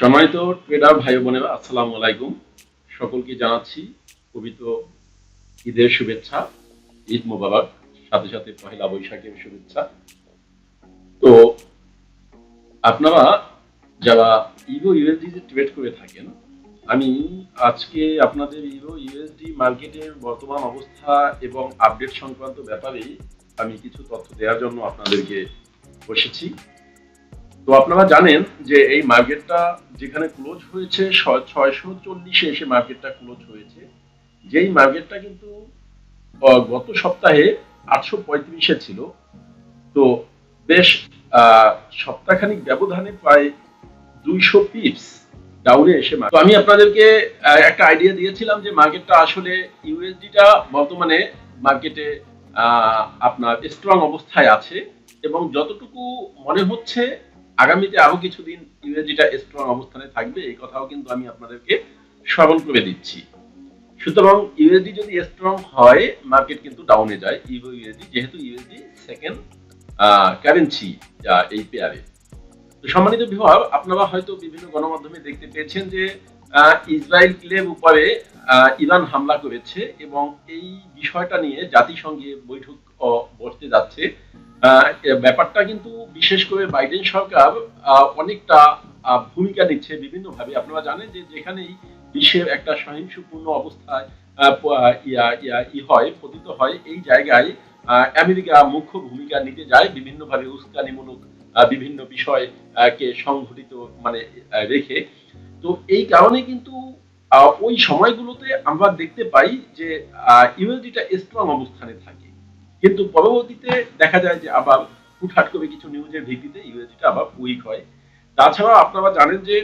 সম্মানিত ট্রেডার ভাই বোনেরা, আসসালামু আলাইকুম। সকলকে জানাচ্ছি পবিত্র ঈদের শুভেচ্ছা, ঈদ মোবারক, সাথে সাথে পহেলা বৈশাখের শুভেচ্ছা। তো আপনারা যারা ইভো ইউএসডি ট্রেড করে থাকেন, আমি আজকে আপনাদের ইভো ইউএসডি মার্কেটের বর্তমান অবস্থা এবং আপডেট সংক্রান্ত ব্যাপারে আমি কিছু তথ্য দেওয়ার জন্য আপনাদেরকে বসেছি। তো আপনারা জানেন যে এই মার্কেটটা যেখানে ক্লোজ হয়েছে ছয়শো চল্লিশে এসে মার্কেটটা ক্লোজ হয়েছে। যেই মার্কেটটা কিন্তু গত সপ্তাহে আটশো পঁয়ত্রিশে ছিল। তো বেশ সপ্তাহখানিক ব্যবধানে প্রায় দুইশো পিপস ডাউনে এসে তো আমি আপনাদেরকে একটা আইডিয়া দিয়েছিলাম যে মার্কেটটা আসলে ইউএসডিটা বর্তমানে মার্কেটে আপনার স্ট্রং অবস্থায় আছে এবং যতটুকু মনে হচ্ছে আগামীতে আরও কিছুদিন ইউএসডিটা স্ট্রং অবস্থানে থাকবে এই কথাও কিন্তু আমি আপনাদেরকে স্মরণ করে দিচ্ছি। সুতরাং ইউএসডি যদি স্ট্রং হয় মার্কেট কিন্তু ডাউনে যায় ইভো ইউএসডি যেহেতু ইউএসডি সেকেন্ড কারেন্সি এই পেয়ারে তো সম্মানিত বিভাগ আপনারা হয়তো বিভিন্ন গণমাধ্যমে দেখতে পেয়েছেন যে আহ, ইসরায়েলের উপরে ইরান হামলা করেছে এবং এই বিষয়টা নিয়ে জাতিসংঘে বৈঠক বসতে যাচ্ছে। ব্যাপারটা কিন্তু বিশেষ করে বাইডেন সরকার অনেকটা ভূমিকা নিচ্ছে বিভিন্নভাবে। আপনারা জানেন যে যেখানেই বিশ্বের একটা সহিংসপূর্ণ অবস্থায় হয়, পতিত হয়, এই জায়গায় আমেরিকা মুখ্য ভূমিকা নিতে যায়, বিভিন্নভাবে উস্কানিমূলক বিভিন্ন বিষয় কে সংঘটিত মানে রেখে। তো এই কারণে কিন্তু ওই সময়গুলোতে আমরা দেখতে পাই যে ইউএসডিটা স্ট্রং অবস্থানে থাকে। কিন্তু পরবর্তীতে দেখা যায় যে আবার হুটহাট করে কিছু নিউজের ভিত্তিতে ইউএসডিটা আবার উইক হয়। তাছাড়া আপনারা জানেন যে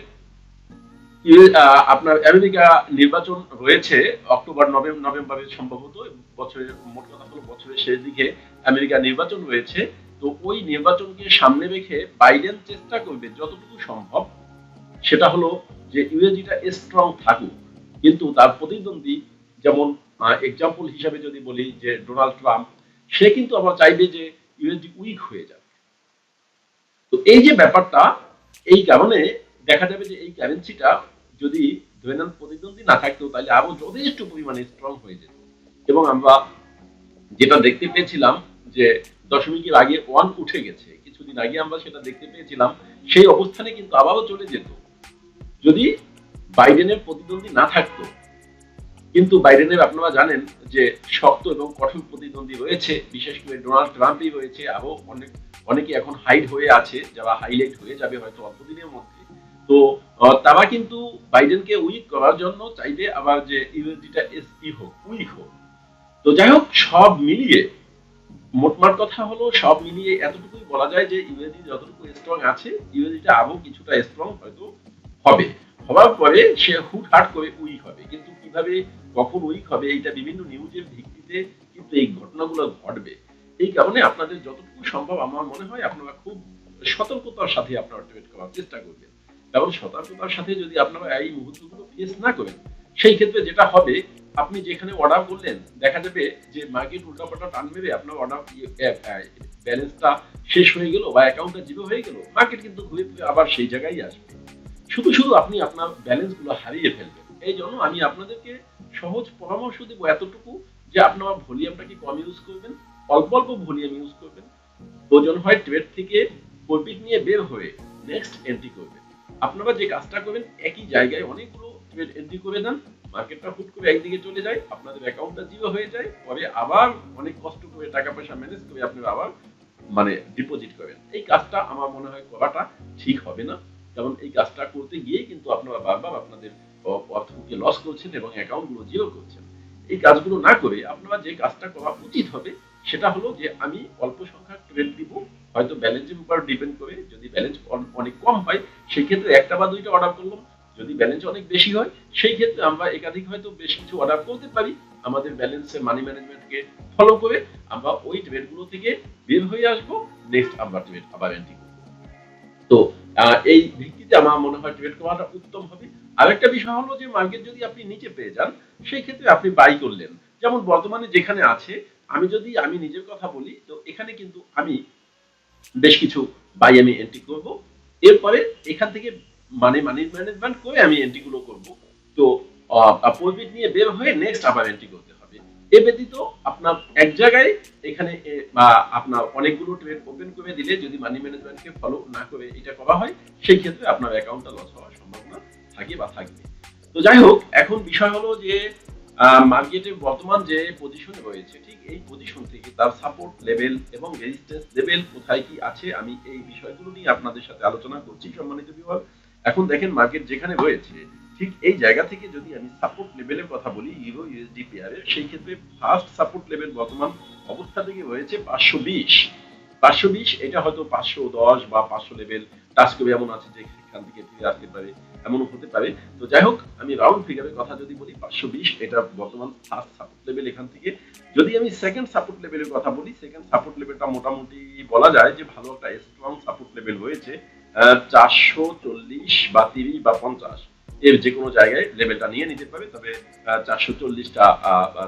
আপনার আমেরিকা নির্বাচন রয়েছে অক্টোবর নভেম্বর নভেম্বরে সম্ভবত বছরের, মোট কথা হলো বছরের শেষ দিকে আমেরিকা নির্বাচন রয়েছে। তো ওই নির্বাচনকে সামনে রেখে বাইডেন চেষ্টা করবে যতটুকু সম্ভব। সেটা হলো যে ইউএসডিটা স্ট্রং থাকুক। কিন্তু তার প্রতিদ্বন্দ্বী যেমন এক্সাম্পল হিসাবে যদি বলি যে ডোনাল্ড ট্রাম্প সে কিন্তু আবার চাইবে যে ইউএসডি উইক হয়ে যাবে তো এই যে ব্যাপারটা, এই কারণে দেখা যাবে যে এই কারেন্সিটা যদি ধরে নেন প্রতিদ্বন্দ্বী না থাকতো, তাহলে আরও যথেষ্ট পরিমাণে স্ট্রং হয়ে যেত। এবং আমরা যেটা দেখতে পেয়েছিলাম যে দশমিকের আগে ওয়ান উঠে গেছে, কিছুদিন আগে আমরা সেটা দেখতে পেয়েছিলাম, সেই অবস্থানে কিন্তু আবারও চলে যেত। যদি বাইডেনের প্রতিদ্বন্দ্বী না থাকতো কিন্তু বাইডেনের আপনারা জানেন যে শক্ত এবং কঠোর প্রতিদ্বন্দ্বী রয়েছে, বিশেষ করে ডোনাল্ড ট্রাম্পই রয়েছে, আরও অনেক, অনেকে এখন হাইড হয়ে আছে, যারা হাইলাইট হয়ে যাবে হয়তো অল্প দিনের মধ্যে। তো তারা কিন্তু বাইডেনকে উইক করার জন্য চাইবে আবার যে ইউএসডিটা এসই হোক, উইক হোক। তো যাই হোক, সব মিলিয়ে, মোটমাট কথা হলো, সব মিলিয়ে এতটুকুই বলা যায় যে ইউএসডি যতটুকু স্ট্রং আছে, ইউএসডিটা আরও কিছুটা স্ট্রং হয়তো হবে। হওয়ার পরে সে হুটহাট করে উইক হবে। কিন্তু কীভাবে কখন উইক হবে এইটা বিভিন্ন নিউজের ভিত্তিতে কিন্তু এই ঘটনাগুলো ঘটবে। এই কারণে আপনাদের যতটুকু সম্ভব আমার মনে হয় আপনারা খুব সতর্কতার সাথে আপনারা ট্রেড করার চেষ্টা করবেন। কারণ সতর্কতার সাথে যদি আপনারা এই মুহূর্তগুলো ফেস না করেন, সেই ক্ষেত্রে যেটা হবে, আপনি যেখানে অর্ডার করলেন, দেখা যাবে যে মার্কেট উল্টাপাল্টা টান মেরে আপনার অর্ডার ব্যালেন্সটা শেষ হয়ে গেল বা অ্যাকাউন্টটা জিরো হয়ে গেল মার্কেট কিন্তু ঘুরে ফিরে আবার সেই জায়গায় আসবে। শুধু শুধু আপনি আপনার ব্যালেন্সগুলো হারিয়ে ফেলবেন। এই জন্য আমি আপনাদেরকে সহজ পরামর্শ দেবো এতটুকু যে আপনারা ভলিউমটাকে কম ইউজ করবেন? অল্প অল্প ভলিউম ইউজ করবেন। প্রয়োজন হয় ট্রেড থেকে প্রফিট নিয়ে বের হয়ে নেক্সট এন্ট্রি করবেন। আপনারা যে কাজটা করবেন, একই জায়গায় অনেকগুলো ট্রেড এন্ট্রি করে দেন। মার্কেটটা হুট করে একদিকে চলে যায়, আপনাদের অ্যাকাউন্টটা জিরো হয়ে যায়। পরে আবার অনেক কষ্ট করে টাকা পয়সা ম্যানেজ করে আপনারা আবার মানে ডিপোজিট করেন। এই কাজটা আমার মনে হয় করাটা ঠিক হবে না। কারণ এই কাজটা করতে গিয়ে কিন্তু আপনারা বারবার আপনাদের অর্থকে লস করছেন এবং অ্যাকাউন্টগুলো জিরো করছেন। এই কাজগুলো না করে আপনারা যে কাজটা করা উচিত হবে, সেটা হলো যে আমি অল্প সংখ্যক ট্রেড দিব, হয়তো ব্যালেন্সের উপর ডিপেন্ড করে যদি ব্যালেন্স অনেক কম হয় সেই ক্ষেত্রে একটা বা দুইটা অর্ডার করলাম। যদি ব্যালেন্স অনেক বেশি হয় সেই ক্ষেত্রে আমরা একাধিক হয়তো বেশ কিছু অর্ডার করতে পারি। আমাদের ব্যালেন্সের মানি ম্যানেজমেন্টকে ফলো করে আমরা ওই ট্রেডগুলো থেকে বের হয়ে আসব। নেক্সট আমরা ট্রেড আবার এন্ট্রি করব। তো এই ভিত্তিতে আমার মনে হয় ট্রেড করাটা উত্তম হবে। আরেকটা বিষয় হলো যে মার্কেট যদি আপনি নিচে পেয়ে যান সেই ক্ষেত্রে আপনি বাই করলেন। যেমন বর্তমানে যেখানে আছে, আমি যদি, আমি নিজের কথা বলি, তো এখানে কিন্তু আমি বেশ কিছু বাই আমি এন্ট্রি করব। এরপরে এখান থেকে মানে মানি ম্যানেজমেন্ট করে আমি এন্ট্রি গুলো করব। তো প্রফিট নিয়ে বের হয়ে নেক্সট আবার এন্ট্রি করতে হবে। এ ব্যতীত আপনার এক জায়গায় এখানে বা আপনার অনেকগুলো ট্রেড ওপেন করে দিলে যদি মানি ম্যানেজমেন্টকে ফলো না করে এটা করা হয় সেই ক্ষেত্রে আপনার অ্যাকাউন্টটা লস হওয়ার সম্ভাবনা থাকে বা থাকবে। তো যাই হোক, এখন বিষয় হলো যে মার্কেটে বর্তমান যে পজিশনে রয়েছে, ঠিক এই পজিশন থেকে তার সাপোর্ট লেভেল এবং রেজিস্ট্যান্স লেভেল কোথায় কি আছে, আমি এই বিষয়গুলো নিয়ে আপনাদের সাথে আলোচনা করছি সম্মানিত বিভাগ এখন দেখেন মার্কেট যেখানে রয়েছে, ঠিক এই জায়গা থেকে যদি আমি সাপোর্ট লেভেলের কথা বলি ইউরো ইউএসডি পেয়ারের সেই ক্ষেত্রে ফার্স্ট সাপোর্ট লেভেল বর্তমান অবস্থা থেকে রয়েছে পাঁচশো বিশ। পাঁচশো বিশ, এটা হয়তো পাঁচশো দশ বা পাঁচশো লেভেল টাচ করে এমন আছে, যে সেখান থেকে ফিরে আসতে পারে, এমনও হতে পারে। তো যাই হোক, আমি রাউন্ড ফিগারের কথা যদি বলি, পাঁচশো বিশ, এটা বর্তমান ফার্স্ট সাপোর্ট লেভেল এখান থেকে। যদি আমি সেকেন্ড সাপোর্ট লেভেলের কথা বলি সেকেন্ড সাপোর্ট লেভেলটা মোটামুটি বলা যায় যে ভালো একটা স্ট্রং সাপোর্ট লেভেল হয়েছে চারশো চল্লিশ বা তিরিশ বা পঞ্চাশ। এর যে কোনো জায়গায় লেভেলটা নিয়ে নিতে পারে, তবে চারশো চল্লিশটা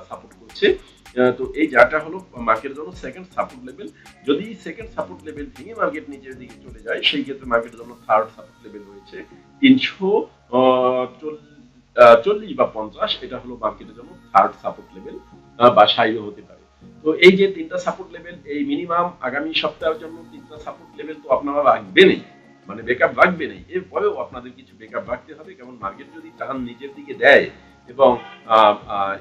সাপোর্ট করছে। তো এই জায়গাটা হলো মার্কেটের জন্য সেকেন্ড সাপোর্ট লেভেল যদি সেকেন্ড সাপোর্ট লেভেল ভেঙে মার্কেট নিচের দিকে চলে যায়, সেই ক্ষেত্রে মার্কেটের জন্য থার্ড সাপোর্ট লেভেল রয়েছে। তিনশো চল্লিশ বা পঞ্চাশ, এটা হলো মার্কেটের জন্য থার্ড সাপোর্ট লেভেল বা সাইও হতে পারে। তো এই যে তিনটা সাপোর্ট লেভেল এই মিনিমাম আগামী সপ্তাহের জন্য তিনটা সাপোর্ট লেভেল তো আপনারা রাখবেনই মানে ব্যাকআপ রাখবেনই এরপরেও আপনাদের কিছু ব্যাকআপ রাখতে হবে। কারণ মার্কেট যদি টান নিচের দিকে দেয় এবং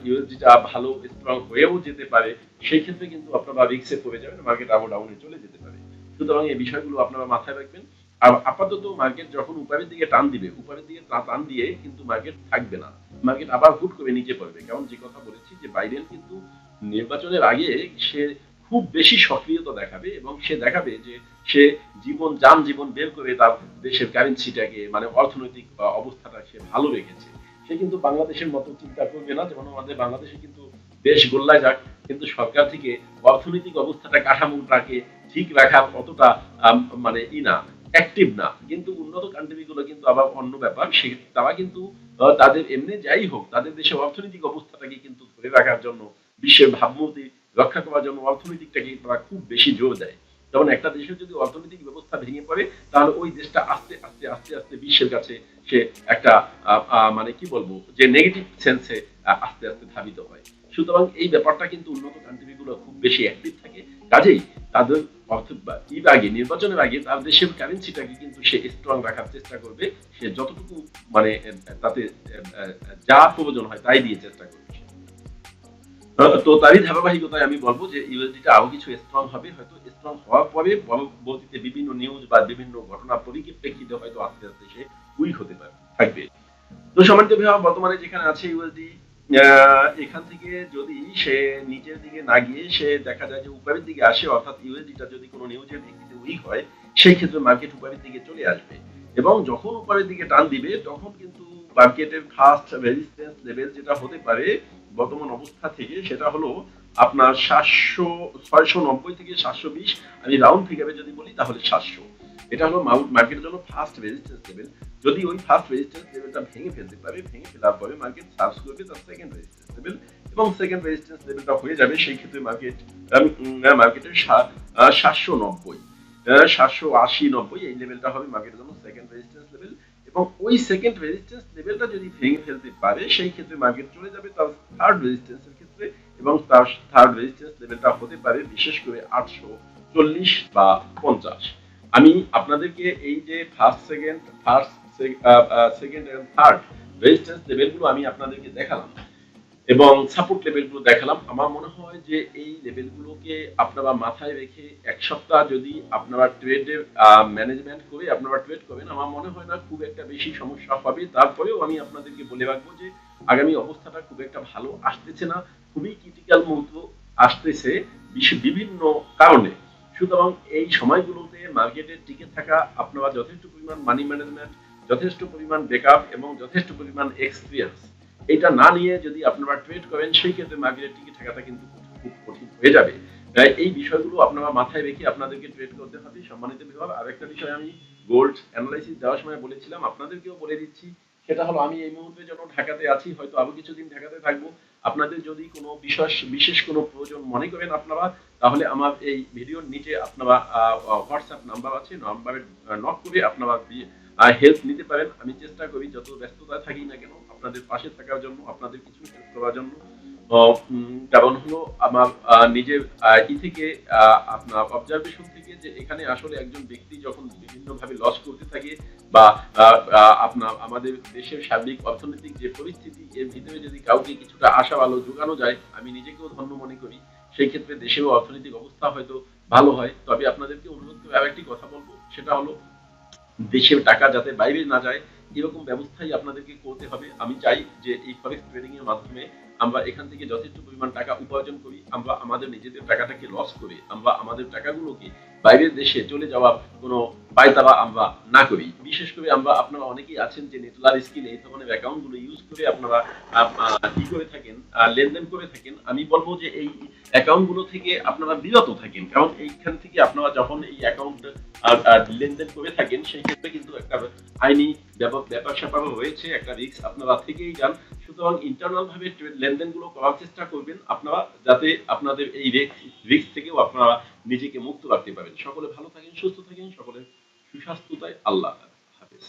ইউএসডিটা ভালো স্ট্রং হয়েও যেতে পারে, সেই ক্ষেত্রে কিন্তু আপনারা রিক্সে পড়ে যাবেন মার্কেট আবার ডাউনে চলে যেতে পারে। সুতরাং এই বিষয়গুলো আপনারা মাথায় রাখবেন। আর আপাতত মার্কেট যখন উপরের দিকে টান দিবে, উপরের দিকে টান দিয়ে কিন্তু মার্কেট থাকবে না। মার্কেট আবার হুট করে নিচে পড়বে। কারণ যে কথা বলেছি যে বাইডেন কিন্তু নির্বাচনের আগে সে খুব বেশি সক্রিয়তা দেখাবে এবং সে দেখাবে যে সে জীবন যান জীবন বের করে তার দেশের কারেন্সিটাকে মানে অর্থনৈতিক অবস্থাটা সে ভালো রেখেছে। সে কিন্তু বাংলাদেশের মতো চিন্তা করবে না, যেমন আমাদের বাংলাদেশে কিন্তু দেশ গোল্লায় যাক, কিন্তু সরকার থেকে অর্থনৈতিক অবস্থাটা কাঠামোটাকে ঠিক রাখার অতটা মানে ই না অ্যাক্টিভ না। কিন্তু উন্নত কান্ট্রিগুলো কিন্তু আবার অন্য ব্যাপার, সে, তারা কিন্তু তাদের এমনি যাই হোক, তাদের দেশের অর্থনৈতিক অবস্থাটাকে কিন্তু ধরে রাখার জন্য, বিশ্বের ভাবমূর্তি রক্ষা করার জন্য অর্থনৈতিকটাকে তারা খুব বেশি জোর দেয়। যেমন একটা দেশের যদি অর্থনৈতিক ব্যবস্থা ভেঙে পড়ে, তাহলে ওই দেশটা আস্তে আস্তে আস্তে আস্তে বিশ্বের কাছে সে একটা মানে কি বলব, যে নেগেটিভ সেন্সে আস্তে আস্তে ধাবিত হয়। সুতরাং এই ব্যাপারটা কিন্তু উন্নত কান্ট্রিগুলো খুব বেশি অ্যাক্টিভ থাকে। কাজেই তাদের অর্থ ঈদ আগে, নির্বাচনের আগে তার দেশের কারেন্সিটাকে কিন্তু সে স্ট্রং রাখার চেষ্টা করবে। সে যতটুকু মানে তাতে যা প্রয়োজন হয় তাই দিয়ে চেষ্টা করবে। তো তারই ধারাবাহিকতায় আমি বলব যে ইউএসডিটা আরও কিছু স্ট্রং হবে, হয়তো স্ট্রং হওয়ার পরে পরবর্তীতে বিভিন্ন নিউজ বা বিভিন্ন ঘটনা পরিপ্রেক্ষিতে হয়তো আস্তে আস্তে সে উইক হতে পারে, থাকবে। তো সম্মানিত বিভাগ, বর্তমানে যেখানে আছে ইউএসডি এখান থেকে যদি সে নিচের দিকে না গিয়ে সে দেখা যায় যে উপরের দিকে আসে, অর্থাৎ ইউএসডিটা যদি কোনো নিউজের ভিত্তিতে উইক হয়, সেই ক্ষেত্রে মার্কেট উপরের দিকে চলে আসবে। এবং যখন উপরের দিকে টান দিবে, তখন কিন্তু মার্কেটের ফার্স্ট রেজিস্ট্যান্স লেভেল যেটা হতে পারে বর্তমান অবস্থা থেকে সেটা হলো আপনার সাতশো, ছয়শো নব্বই থেকে সাতশো বিশ। আমি রাউন্ড ফিগারে যদি বলি তাহলে সাতশো। এটা হলো মার্কেটের জন্য ফার্স্ট রেজিস্ট্যান্স লেভেল যদি ওই ফার্স্ট রেজিস্ট্যান্স লেভেলটা ভেঙে ফেলতে পারে, ভেঙে ফেলার পরে মার্কেট সার্চ করবে, তার সেকেন্ড রেজিস্ট্যান্স লেভেল এবং সেকেন্ড রেজিস্ট্যান্স লেভেলটা হয়ে যাবে সেই ক্ষেত্রে মার্কেট মার্কেটের সাতশো নব্বই। সাতশো আশি নব্বই এই লেভেলটা হবে মার্কেটের জন্য সেকেন্ড রেজিস্ট্যান্স লেভেল এবং ওই সেকেন্ড রেজিস্ট্যান্স লেভেলটা যদি ভেঙে ফেলতে পারে, সেই ক্ষেত্রে মার্কেট চলে যাবে তার থার্ড রেজিস্ট্যান্সের ক্ষেত্রে এবং তার থার্ড রেজিস্ট্যান্স লেভেলটা হতে পারে বিশেষ করে আটশো চল্লিশ বা পঞ্চাশ। আমি আপনাদেরকে এই যে ফার্স্ট সেকেন্ড ফার্স্ট সেকেন্ড এবং থার্ড রেজিস্ট্যান্স লেভেলগুলো আমি আপনাদেরকে দেখালাম। এবং সাপোর্ট লেভেলগুলো দেখালাম। আমার মনে হয় যে এই লেভেলগুলোকে আপনারা মাথায় রেখে এক সপ্তাহ যদি আপনারা ট্রেডের ম্যানেজমেন্ট করে আপনারা ট্রেড করবেন আমার মনে হয় না খুব একটা বেশি সমস্যা হবে। তারপরেও আমি আপনাদেরকে বলে রাখব যে আগামী অবস্থাটা খুব একটা ভালো আসতেছে না। খুবই ক্রিটিক্যাল মুহূর্ত আসতেছে বিভিন্ন কারণে। সুতরাং এই সময়গুলোতে মার্কেটে টিকে থাকা আপনারা যথেষ্ট পরিমাণ মানি ম্যানেজমেন্ট যথেষ্ট পরিমাণ ব্যাকআপ এবং যথেষ্ট পরিমাণ এক্সপিরিয়েন্স এটা না নিয়ে যদি আপনারা ট্রেড করেন, সেই ক্ষেত্রে মার্কেটে টিকে থাকাটা কিন্তু খুব কঠিন হয়ে যাবে। তাই এই বিষয়গুলো আপনারা মাথায় রেখে আপনাদেরকে ট্রেড করতে হবে, সম্মানিত বিভাগ। আরেকটা বিষয় আমি গোল্ড অ্যানালাইসিস দেওয়ার সময় বলেছিলাম, আপনাদেরকেও বলে দিচ্ছি, সেটা হলো আমি এই মুহূর্তে যখন ঢাকাতে আছি, হয়তো আরও কিছুদিন ঢাকাতে থাকব, আপনাদের যদি কোনো বিশেষ বিশেষ কোনো প্রয়োজন মনে করেন আপনারা, তাহলে আমার এই ভিডিওর নিচে আপনারা হোয়াটসঅ্যাপ নাম্বার আছে নাম্বারে নক করে আপনারা হেল্প নিতে পারেন। আমি চেষ্টা করি যত ব্যস্ততায় থাকি না কেন, আপনাদের পাশে থাকার জন্য, আপনাদের কিছু হেল্প করার জন্য। কারণ হলো আমার নিজের ই থেকে আপনার অবজারভেশন থেকে যে এখানে আসলে একজন ব্যক্তি যখন বিভিন্নভাবে লস করতে থাকে বা আপনার, আমাদের দেশের সার্বিক অর্থনৈতিক যে পরিস্থিতি, এর ভিতরে যদি কাউকে কিছুটা আশা আলো যোগানো যায়, আমি নিজেকেও ধন্য মনে করি। সেই ক্ষেত্রে দেশেও অর্থনৈতিক অবস্থা হয়তো ভালো হয়। তবে আপনাদেরকে অনুরোধ করে আরেকটি কথা বলব। সেটা হলো দেশের টাকা যাতে বাইরে না যায়, এরকম ব্যবস্থাই আপনাদেরকে করতে হবে। আমি চাই যে এই ফরেক্স ট্রেডিং এর মাধ্যমে আমরা এখান থেকে যথেষ্ট পরিমাণ টাকা উপার্জন করি, আমরা আমাদের নিজেদের টাকাটাকে লস করে, আমরা আমাদের টাকাগুলোকে বাইরের দেশে চলে যাওয়ার কোনো পায়তারা আমরা না করি। বিশেষ করে আমরা, আপনারা অনেকেই আছেন যে নেটলার স্কিলে এই ধরনের অ্যাকাউন্টগুলো ইউজ করে আপনারা কি করে থাকেন লেনদেন করে থাকেন। আমি বলব যে এই অ্যাকাউন্টগুলো থেকে আপনারা বিরত থাকেন, কারণ এইখান থেকে আপনারা যখন এই অ্যাকাউন্ট লেনদেন করে থাকেন, সেই ক্ষেত্রে কিন্তু একটা আইনি ব্যাপার- ব্যাপার স্যাপার রয়েছে, একটা রিস্ক আপনারা থেকেই যান। সুতরাং ইন্টারনাল ভাবে লেনদেনগুলো করার চেষ্টা করবেন। আপনারা যাতে আপনাদের এই রিস্ক থেকেও আপনারা নিজেকে মুক্ত রাখতে পারেন। সকলে ভালো থাকেন, সুস্থ থাকেন সকলে সুস্বাস্থ্যতায় আল্লাহ হাফেজ।